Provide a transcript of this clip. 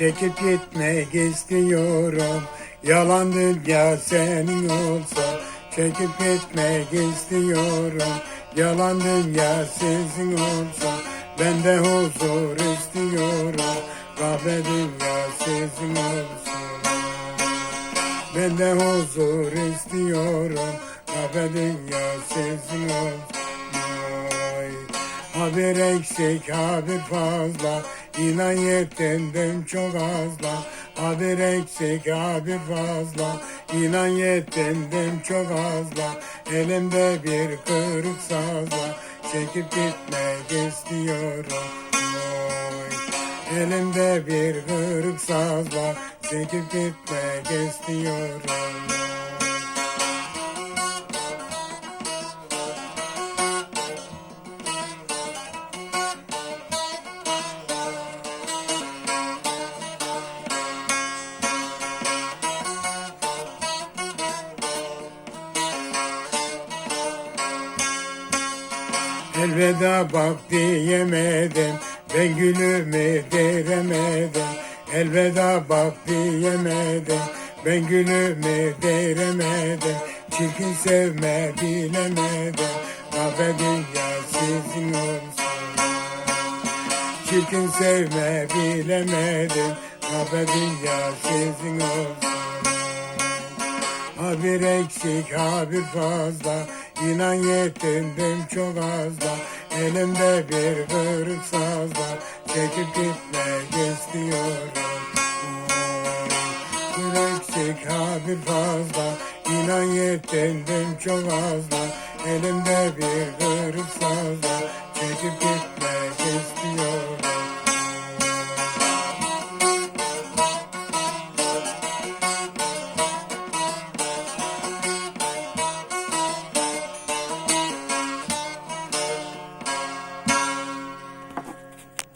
Çekip gitmek istiyorum. Yalan dünya senin olsa Çekip gitmek istiyorum. Yalan dünya sizin olsa Ben de huzur istiyorum. Kahve dünya sizin olsun Ben de huzur istiyorum. Kahve dünya sizin olsun. Haber eksik haber fazla İnan yetenden çok azla Haber eksik haber fazla. İnan yetenden çok azla Elimde bir kırık sazla. Çekip gitmek istiyorum Oy. Elimde bir kırık sazla Çekip gitmek istiyorum Elveda bak diyemedim Ben gülümü deremedim Elveda bak diyemedim Ben gülümü deremedim Çirkin sevme bilemedim Kahve dünya sizin olsun. Çirkin sevme bilemedim Kahve dünya sizin olsun. Haber eksik haber fazla İnan yetindim çok azla Elimde bir kırık sazla Çekip gitmek istiyorum. Eksik haber fazla. İnan yetindim çok azla Elimde bir kırık sazla Çekip